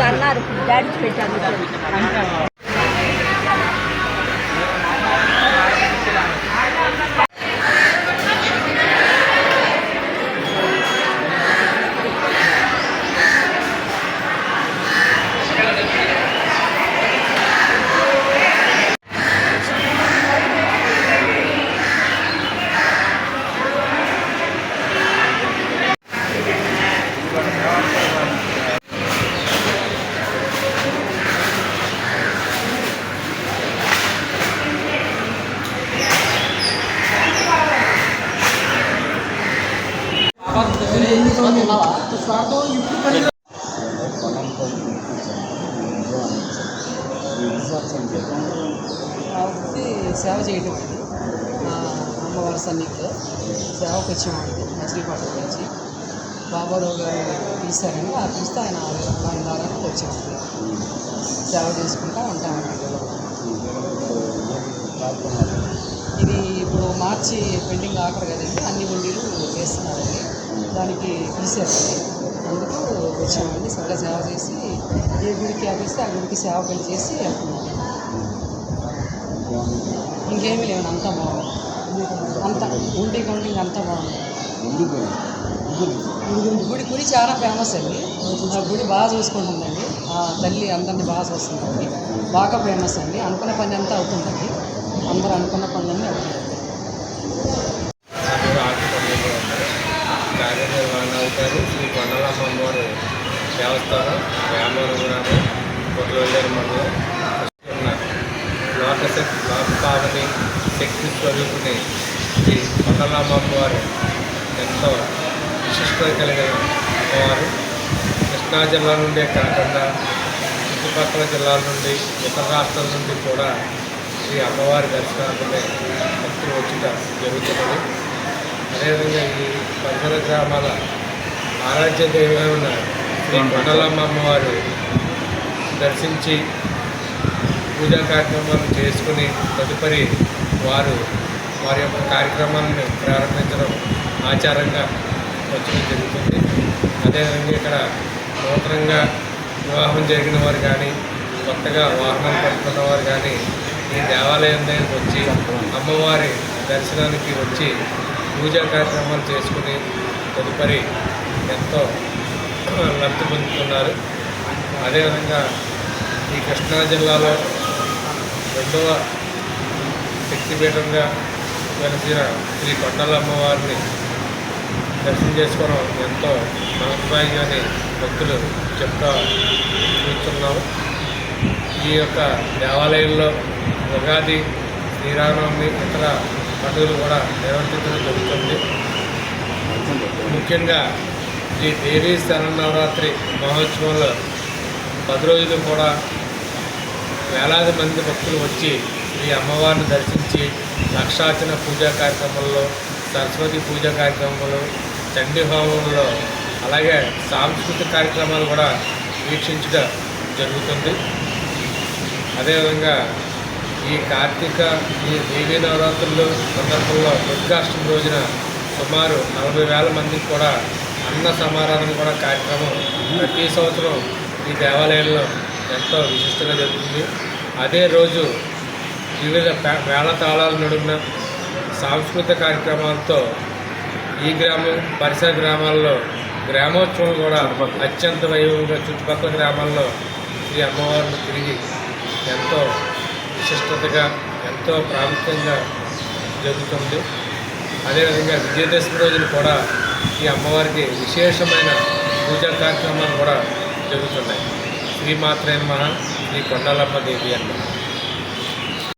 అన్నారు. డాడీ పెట్టాను సేవ చేయటం అండి అమ్మవారి సన్నిధిలో సేవకు వచ్చామండి మచిలీపట్నం నుంచి బాబారావు గారు పిలిచారండి ఆ పిలిస్తే ఆయన ఆయన ద్వారా వచ్చామండి సేవ చేసుకుంటా ఉంటామండి ఇది ఇప్పుడు మార్చి పెండింగ్ ఆఖరు కదండి అన్ని గుండీలు వేస్తున్నారండి దానికి పిలిచారండి అందుకు వచ్చామండి. సరిగ్గా సేవ చేసి ఏ గుడికి అదిస్తే ఆ గుడికి సేవ పెళ్ళి చేసి వెళ్తున్నాం. ఇంకేమీ లేవు అంతా బాగుంది. అంత ఉండి కౌంటింగ్ అంతా బాగుంది. గుడి గుడి చాలా ఫేమస్ అండి. ఆ గుడి బాగా చూసుకుంటుందండి. ఆ తల్లి అందరిని బాగా చూస్తుందండి. బాగా ఫేమస్ అండి. అనుకున్న పని అంతా అవుతుందండి. అందరూ అనుకున్న పనులన్నీ అవుతుందండి కార్యనిర్వహణ అవుతారు శ్రీ కొండలమ్మ అమ్మవారు దేవస్థానం వ్యామోరం గ్రామం కొట్లవల్లేరు మండలం ఉన్న లోక శక్తి లోకపావని శక్తి స్వరూపిణి శ్రీ కొండలమ్మ అమ్మవారు ఎంతో విశిష్టత కలిగిన అమ్మవారు కృష్ణా జిల్లా నుండే కాకుండా చుట్టుపక్కల జిల్లాల నుండి ఇతర రాష్ట్రాల నుండి కూడా ఈ అమ్మవారి దర్శనార్థమే భక్తులు వచ్చుట జరుగుతున్నది. అదేవిధంగా ఈ పరిసర గ్రామాల ఆరాధ్య దైవమైన శ్రీ కొండలమ్మ అమ్మవారు దర్శించి పూజా కార్యక్రమాలు చేసుకుని తదుపరి వారు వారి యొక్క కార్యక్రమాలను ప్రారంభించడం ఆచారంగా వచ్చడం జరుగుతుంది. అదేవిధంగా ఇక్కడ నూతనంగా వివాహం జరిగిన వారు కానీ కొత్తగా వాహనం పట్టుకున్న వారు కానీ ఈ దేవాలయం దగ్గరికి వచ్చి అమ్మవారి దర్శనానికి వచ్చి పూజా కార్యక్రమాలు చేసుకుని తదుపరి ఎంతో లబ్ధి పొందుతున్నారు. అదేవిధంగా ఈ కృష్ణా జిల్లాలో రెండవ శక్తిపీఠంగా వెలిసిన శ్రీ కొండల అమ్మవారిని దర్శనం చేసుకోవడం ఎంతో మనోత్సాహంగాని భక్తులు చెప్తా కూర్చున్నాము ఈ యొక్క దేవాలయంలో ఉగాది శ్రీరామనవమి ఇతర పండుగలు కూడా నిర్వర్తించడం జరుగుతుంది. ముఖ్యంగా ఈ దేవీ శరణవరాత్రి మహోత్సవంలో పది రోజులు కూడా వేలాది మంది భక్తులు వచ్చి ఈ అమ్మవారిని దర్శించి లక్షార్చన పూజా కార్యక్రమంలో సరస్వతి పూజా కార్యక్రమంలో చండీ హోమంలో అలాగే సాంస్కృతిక కార్యక్రమాలు కూడా వీక్షించడం జరుగుతుంది. అదేవిధంగా ఈ కార్తీక ఈ దేవీ నవరాత్రులు సందర్భంలో దుర్గాష్టమి రోజున సుమారు నలభై వేల మందికి కూడా అన్న సమారాధన కూడా కార్యక్రమం ప్రతి సంవత్సరం ఈ దేవాలయంలో ఎంతో విశిష్టంగా జరుగుతుంది. అదే రోజు వివిధ పే- మేళతాళాల నడుమ సాంస్కృతిక కార్యక్రమాలతో ఈ గ్రామం పరిసర గ్రామాల్లో గ్రామోత్సవం కూడా అత్యంత వైభవంగా చుట్టుపక్కల గ్రామాల్లో ఈ అమ్మవారిని తిరిగి ఎంతో విశిష్టతగా ఎంతో ప్రాముఖ్యంగా జరుగుతుంది. అదేవిధంగా విజయదశమి రోజున కూడా ఈ అమ్మవారికి విశేషమైన పూజా కార్యక్రమాలు కూడా జరుగుతున్నాయి శ్రీమాత్రే మహా శ్రీ కొండలమ్మ దేవి అన్న.